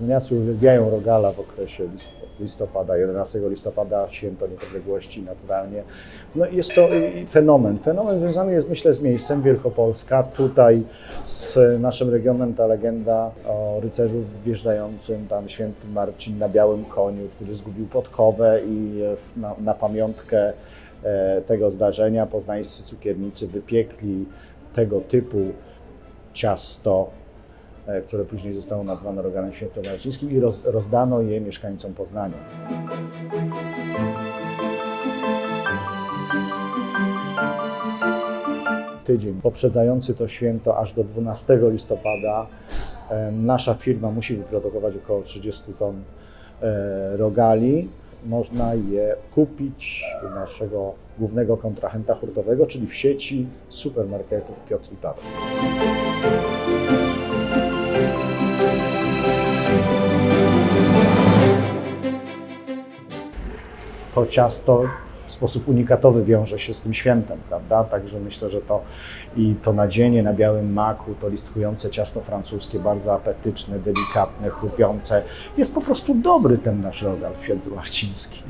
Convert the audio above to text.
Niemcy uwielbiają rogala w okresie list- listopada, 11 listopada, święto niepodległości naturalnie. No jest to fenomen. Fenomen związany jest myślę z miejscem Wielkopolska. Tutaj z naszym regionem ta legenda o rycerzu wjeżdżającym tam święty Marcin na białym koniu, który zgubił podkowę i na, na pamiątkę e, tego zdarzenia poznańscy cukiernicy wypiekli tego typu ciasto, które później zostało nazwane rogalem świętomarcińskim i roz, rozdano je mieszkańcom Poznania. Tydzień poprzedzający to święto aż do 12 listopada e, nasza firma musi wyprodukować około 30 ton e, rogali. Można je kupić u naszego głównego kontrahenta hurtowego, czyli w sieci supermarketów Piotr i Paweł. To ciasto w sposób unikatowy wiąże się z tym świętem, prawda? Także myślę, że to i to nadzienie na białym maku, to listkujące ciasto francuskie, bardzo apetyczne, delikatne, chrupiące, jest po prostu dobry ten nasz rogal świętomarciński.